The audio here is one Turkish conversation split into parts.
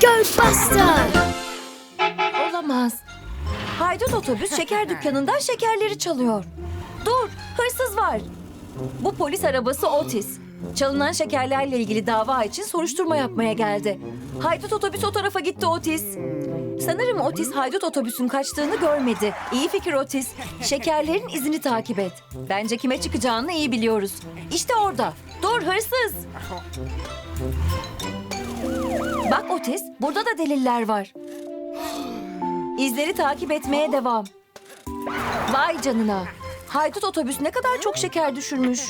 Ghostbuster! Olamaz. Haydut otobüs şeker dükkanından şekerleri çalıyor. Dur, hırsız var. Bu polis arabası Otis. Çalınan şekerlerle ilgili dava için soruşturma yapmaya geldi. Haydut otobüs o tarafa gitti Otis. Sanırım Otis haydut otobüsün kaçtığını görmedi. İyi fikir Otis. Şekerlerin izini takip et. Bence kime çıkacağını iyi biliyoruz. İşte orada. Dur hırsız. Bak Otis, burada da deliller var. İzleri takip etmeye devam. Vay canına. Haydut otobüs ne kadar çok şeker düşürmüş.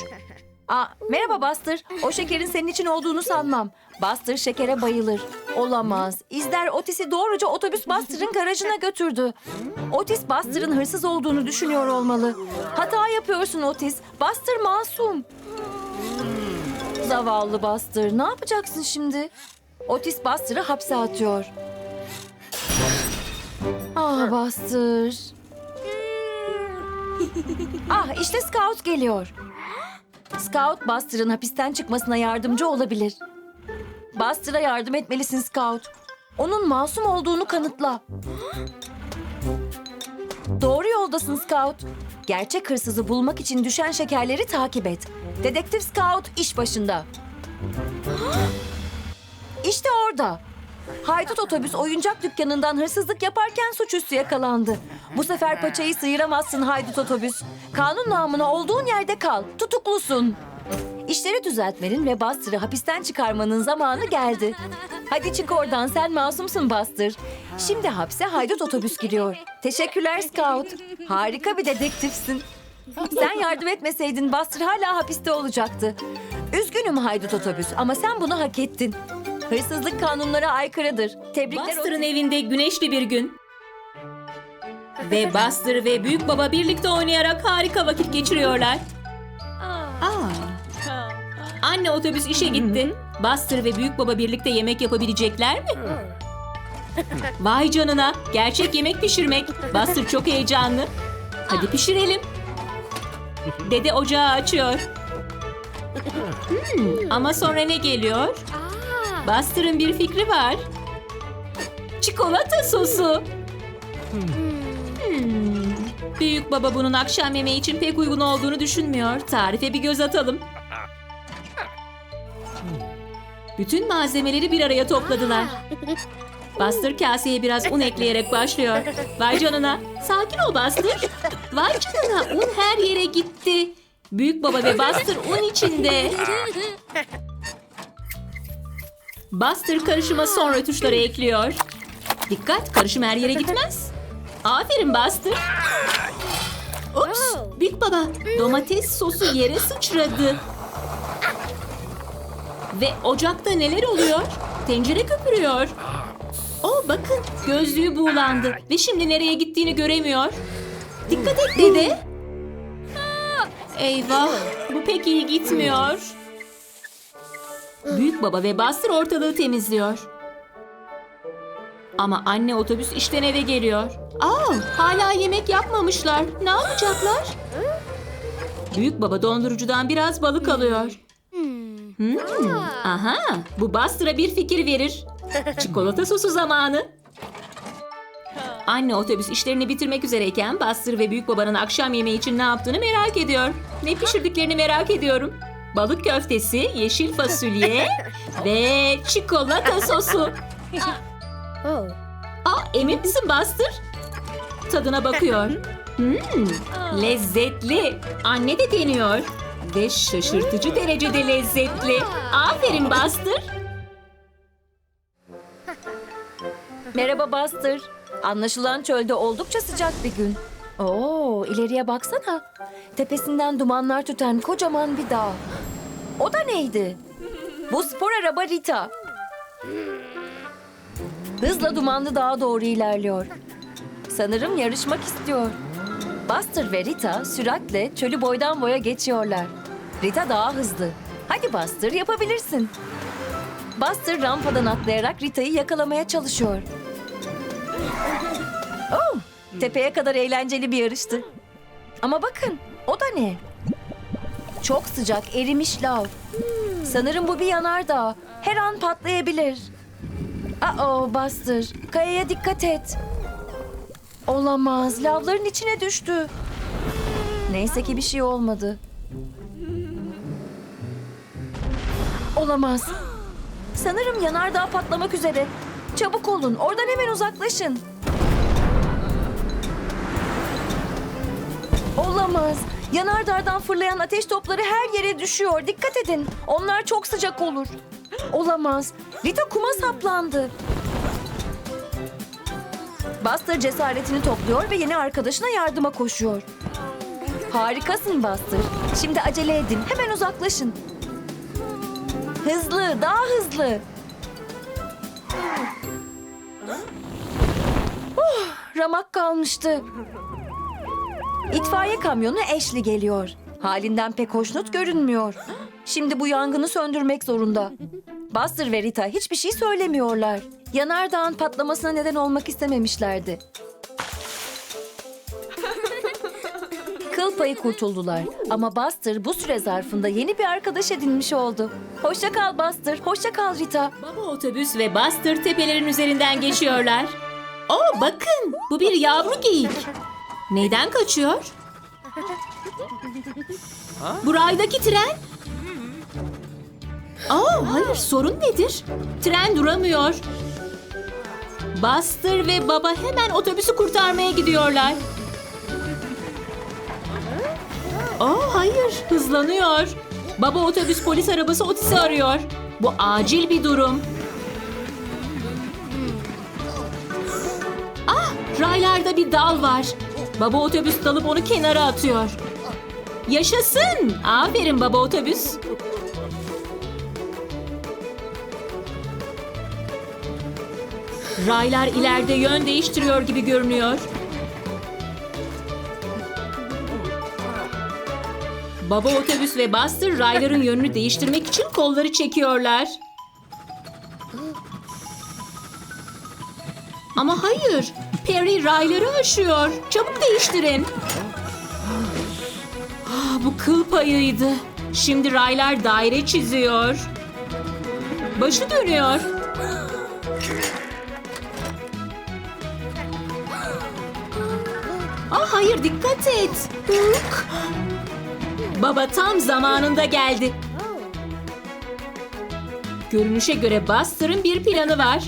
Aa, merhaba Buster. O şekerin senin için olduğunu sanmam. Buster şekere bayılır. Olamaz. İzler Otis'i doğruca otobüs Buster'ın garajına götürdü. Otis Buster'ın hırsız olduğunu düşünüyor olmalı. Hata yapıyorsun Otis. Buster masum. Zavallı Buster. Ne yapacaksın şimdi? Otis Buster'ı hapse atıyor. Ah Buster. ah işte Scout geliyor. Scout Buster'ın hapisten çıkmasına yardımcı olabilir. Buster'a yardım etmelisin Scout. Onun masum olduğunu kanıtla. Doğru yoldasın Scout. Gerçek hırsızı bulmak için düşen şekerleri takip et. Dedektif Scout iş başında. İşte orada. Haydut otobüs oyuncak dükkanından hırsızlık yaparken suçüstü yakalandı. Bu sefer paçayı sıyıramazsın haydut otobüs. Kanun namına olduğun yerde kal. Tutuklusun. İşleri düzeltmenin ve Buster'ı hapisten çıkarmanın zamanı geldi. Hadi çık oradan sen masumsun Buster. Şimdi hapse haydut otobüs giriyor. Teşekkürler Scout. Harika bir dedektifsin. Sen yardım etmeseydin Buster hala hapiste olacaktı. Üzgünüm haydut otobüs ama sen bunu hak ettin. Hırsızlık kanunlara aykırıdır. Tebrikler Buster'ın evinde güneşli bir gün. Ve Buster ve Büyük Baba birlikte oynayarak harika vakit geçiriyorlar. Aa. Anne otobüs işe gitti. Buster ve Büyük Baba birlikte yemek yapabilecekler mi? Vay canına, gerçek yemek pişirmek. Buster çok heyecanlı. Hadi pişirelim. Dede ocağı açıyor. Hmm, ama sonra ne geliyor? Buster'ın bir fikri var. Çikolata sosu. Hmm. Büyük baba bunun akşam yemeği için pek uygun olduğunu düşünmüyor. Tarife bir göz atalım. Bütün malzemeleri bir araya topladılar. Buster kaseye biraz un ekleyerek başlıyor. Vay canına. Sakin ol Buster. Vay canına un her yere gitti. Büyük baba ve Buster un içinde. Buster karışıma son rötuşları ekliyor. Dikkat karışım her yere gitmez. Aferin Buster. Ups, Big Baba domates sosu yere sıçradı. Ve ocakta neler oluyor? Tencere köpürüyor. Oh bakın gözlüğü buğulandı ve şimdi nereye gittiğini göremiyor. Dikkat et dede. Eyvah bu pek iyi gitmiyor. Büyük baba ve Buster ortalığı temizliyor. Ama anne otobüs işten eve geliyor. Aa, hala yemek yapmamışlar. Ne yapacaklar? Büyük baba dondurucudan biraz balık alıyor. Hmm, Aha, bu Buster'a bir fikir verir. Çikolata sosu zamanı. Anne otobüs işlerini bitirmek üzereyken Buster ve büyük babanın akşam yemeği için ne yaptığını merak ediyor. Ne pişirdiklerini merak ediyorum. Balık köftesi, yeşil fasulye ve çikolata sosu. Oh. Aa, emin misin Buster? Tadına bakıyor. Hmm, lezzetli. Anne de deniyor. Ve şaşırtıcı derecede lezzetli. Aferin Buster. Merhaba Buster. Anlaşılan çölde oldukça sıcak bir gün. Oo, ileriye baksana. Tepesinden dumanlar tüten kocaman bir dağ. O da neydi? Bu spor araba Rita. Hızla dumanlı dağa doğru ilerliyor. Sanırım yarışmak istiyor. Buster ve Rita süratle çölü boydan boya geçiyorlar. Rita daha hızlı. Hadi Buster yapabilirsin. Buster rampadan atlayarak Rita'yı yakalamaya çalışıyor. Oh, tepeye kadar eğlenceli bir yarıştı. Ama bakın, o da ne? Çok sıcak, erimiş lav. Sanırım bu bir yanardağ. Her an patlayabilir. Aa, Buster. Kayaya dikkat et. Olamaz. Lavların içine düştü. Neyse ki bir şey olmadı. Olamaz. Sanırım yanardağ patlamak üzere. Çabuk olun. Oradan hemen uzaklaşın. Olamaz. Yanardağdan fırlayan ateş topları her yere düşüyor. Dikkat edin. Onlar çok sıcak olur. Olamaz. Rita kuma saplandı. Buster cesaretini topluyor ve yeni arkadaşına yardıma koşuyor. Harikasın Buster. Şimdi acele edin. Hemen uzaklaşın. Hızlı, daha hızlı. Uh, ramak kalmıştı. İtfaiye kamyonu Ashley geliyor. Halinden pek hoşnut görünmüyor. Şimdi bu yangını söndürmek zorunda. Buster ve Rita hiçbir şey söylemiyorlar. Yanardağın patlamasına neden olmak istememişlerdi. Kıl payı kurtuldular. Ama Buster bu süre zarfında yeni bir arkadaş edinmiş oldu. Hoşça kal Buster, hoşça kal Rita. Baba otobüs ve Buster tepelerin üzerinden geçiyorlar. Oo bakın bu bir yavru geyik. Neyden kaçıyor? Bu raydaki tren. Aa hayır sorun nedir? Tren duramıyor. Buster ve baba hemen otobüsü kurtarmaya gidiyorlar. Aa hayır hızlanıyor. Baba otobüs polis arabası Otis'i arıyor. Bu acil bir durum. Ah raylarda bir dal var. Baba otobüs dalıp onu kenara atıyor. Yaşasın. Aferin baba otobüs. Raylar ileride yön değiştiriyor gibi görünüyor. Baba otobüs ve Buster rayların yönünü değiştirmek için kolları çekiyorlar. Ama hayır, Perry rayları aşıyor. Çabuk değiştirin. Ah, bu kıl payıydı. Şimdi raylar daire çiziyor. Başı dönüyor. Ah hayır dikkat et. Baba tam zamanında geldi. Görünüşe göre Buster'ın bir planı var.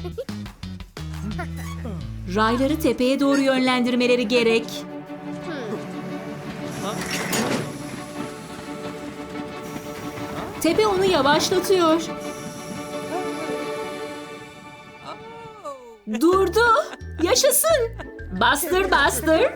Rayları tepeye doğru yönlendirmeleri gerek. Tepe onu yavaşlatıyor. Durdu. Yaşasın. Buster, Buster.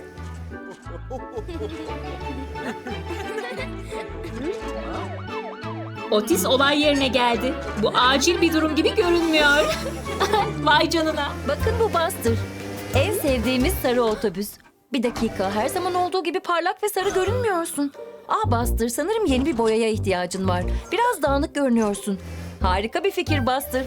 Otis olay yerine geldi. Bu acil bir durum gibi görünmüyor. Vay canına. Bakın bu Buster. En sevdiğimiz sarı otobüs. Bir dakika, her zaman olduğu gibi parlak ve sarı görünmüyorsun. Ah Buster, sanırım yeni bir boyaya ihtiyacın var. Biraz dağınık görünüyorsun. Harika bir fikir Buster.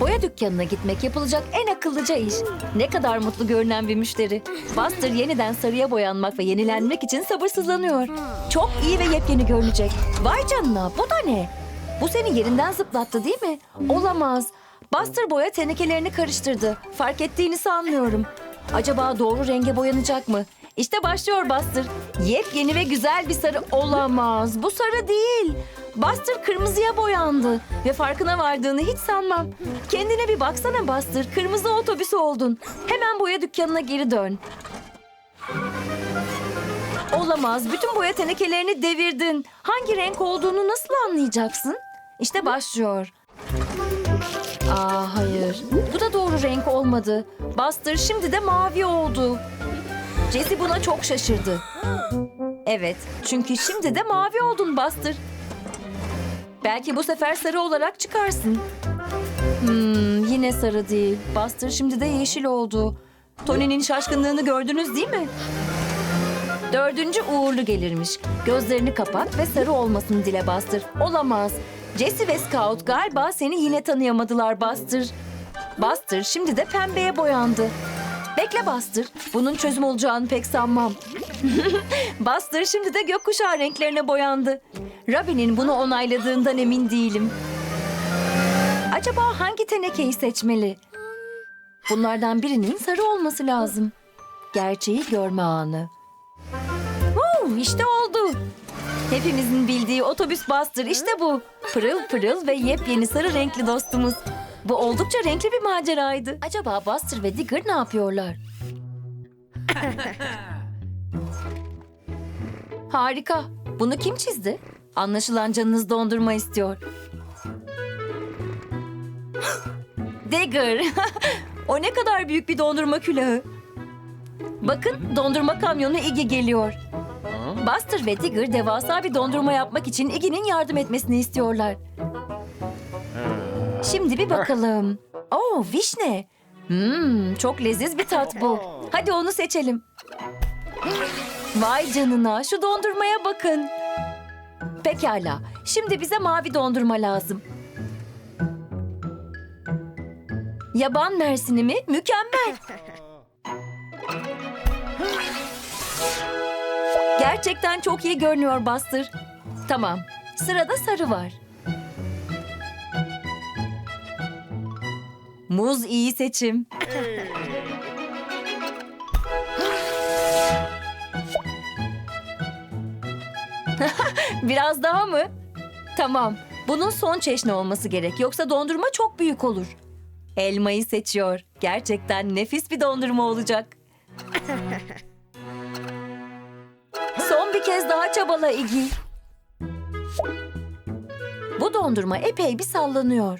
Boya dükkanına gitmek yapılacak en akıllıca iş. Ne kadar mutlu görünen bir müşteri. Buster yeniden sarıya boyanmak ve yenilenmek için sabırsızlanıyor. Çok iyi ve yepyeni görünecek. Vay canına, bu da ne? Bu seni yerinden zıplattı değil mi? Olamaz. Buster boya tenekelerini karıştırdı. Fark ettiğini sanmıyorum. Acaba doğru renge boyanacak mı? İşte başlıyor Buster. Yepyeni ve güzel bir sarı olamaz. Bu sarı değil. Buster kırmızıya boyandı. Ve farkına vardığını hiç sanmam. Kendine bir baksana Buster. Kırmızı otobüs oldun. Hemen boya dükkanına geri dön. Olamaz. Bütün boya tenekelerini devirdin. Hangi renk olduğunu nasıl anlayacaksın? İşte başlıyor. Aa hayır. Bu da doğru renk olmadı. Buster şimdi de mavi oldu. Jesse buna çok şaşırdı. Evet, çünkü şimdi de mavi oldun Buster. Belki bu sefer sarı olarak çıkarsın. Hmm, yine sarı değil. Buster şimdi de yeşil oldu. Tony'nin şaşkınlığını gördünüz değil mi? Dördüncü uğurlu gelirmiş. Gözlerini kapat ve sarı olmasını dile Buster. Olamaz. Jesse ve Scout galiba seni yine tanıyamadılar Buster. Buster şimdi de pembeye boyandı. Bekle Buster. Bunun çözüm olacağını pek sanmam. Buster şimdi de gökkuşağı renklerine boyandı. Robin'in bunu onayladığından emin değilim. Acaba hangi tenekeyi seçmeli? Bunlardan birinin sarı olması lazım. Gerçeği görme anı. Woo, işte oldu. Hepimizin bildiği otobüs Buster işte bu. Pırıl pırıl ve yepyeni sarı renkli dostumuz. Bu oldukça renkli bir maceraydı. Acaba Buster ve Digger ne yapıyorlar? Harika. Bunu kim çizdi? Anlaşılan canınız dondurma istiyor. Digger. o ne kadar büyük bir dondurma külahı. Bakın dondurma kamyonu Iggy geliyor. Buster ve Digger devasa bir dondurma yapmak için Iggy'nin yardım etmesini istiyorlar. Şimdi bir bakalım. Oo, vişne. Hmm, çok leziz bir tat bu. Hadi onu seçelim. Vay canına, şu dondurmaya bakın. Pekala, şimdi bize mavi dondurma lazım. Yaban mersini mi? Mükemmel. Gerçekten çok iyi görünüyor Buster. Tamam, sırada sarı var. Muz iyi seçim. Biraz daha mı? Tamam. Bunun son çeşni olması gerek. Yoksa dondurma çok büyük olur. Elmayı seçiyor. Gerçekten nefis bir dondurma olacak. Kez daha çabala Iggy. Bu dondurma epey bir sallanıyor.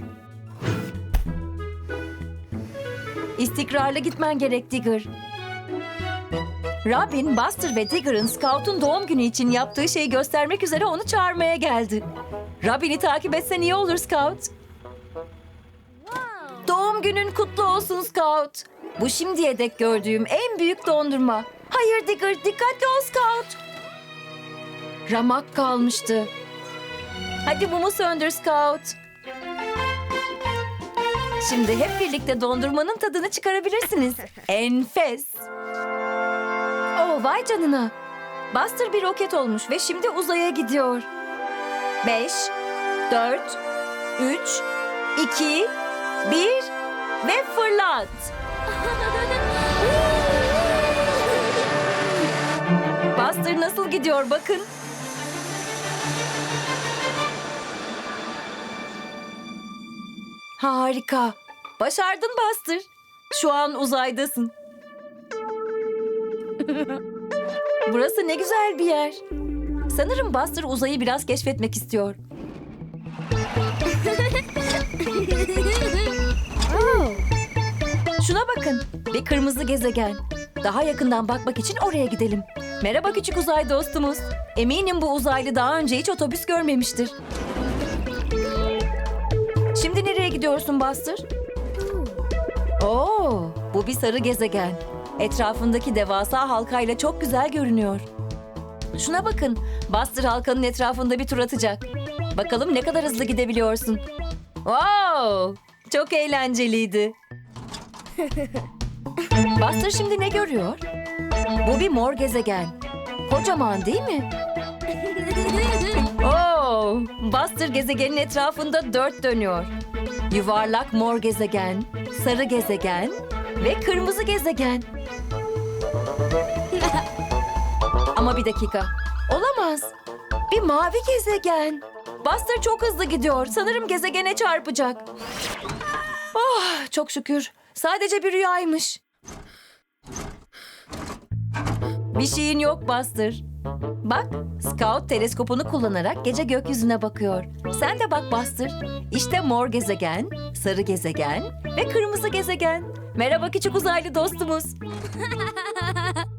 İstikrarlı gitmen gerek Digger. Robin, Buster ve Digger'ın Scout'un doğum günü için yaptığı şeyi göstermek üzere onu çağırmaya geldi. Robin'i takip etsen iyi olur Scout. Doğum günün kutlu olsun Scout. Bu şimdiye dek gördüğüm en büyük dondurma. Hayır Digger, dikkatli ol Scout. Ramak kalmıştı. Hadi mumu söndür Scout. Şimdi hep birlikte dondurmanın tadını çıkarabilirsiniz. Enfes. Oh vay canına. Buster bir roket olmuş ve şimdi uzaya gidiyor. Beş, dört, üç, iki, bir ve fırlat. Buster nasıl gidiyor bakın. Harika. Başardın Buster. Şu an uzaydasın. Burası ne güzel bir yer. Sanırım Buster uzayı biraz keşfetmek istiyor. Oh. Şuna bakın. Bir kırmızı gezegen. Daha yakından bakmak için oraya gidelim. Merhaba küçük uzay dostumuz. Eminim bu uzaylı daha önce hiç otobüs görmemiştir. Gidiyorsun Buster? Oo, bu bir sarı gezegen. Etrafındaki devasa halkayla çok güzel görünüyor. Şuna bakın. Buster halkanın etrafında bir tur atacak. Bakalım ne kadar hızlı gidebiliyorsun. Wow! Çok eğlenceliydi. Buster şimdi ne görüyor? Bu bir mor gezegen. Kocaman değil mi? Oo, Buster gezegenin etrafında dört dönüyor. Yuvarlak mor gezegen, sarı gezegen ve kırmızı gezegen. Ama bir dakika. Olamaz. Bir mavi gezegen. Buster çok hızlı gidiyor. Sanırım gezegene çarpacak. Oh, çok şükür. Sadece bir rüyaymış. Bir şeyin yok Buster. Bak, Scout teleskopunu kullanarak gece gökyüzüne bakıyor. Sen de bak Buster. İşte mor gezegen, sarı gezegen ve kırmızı gezegen. Merhaba küçük uzaylı dostumuz.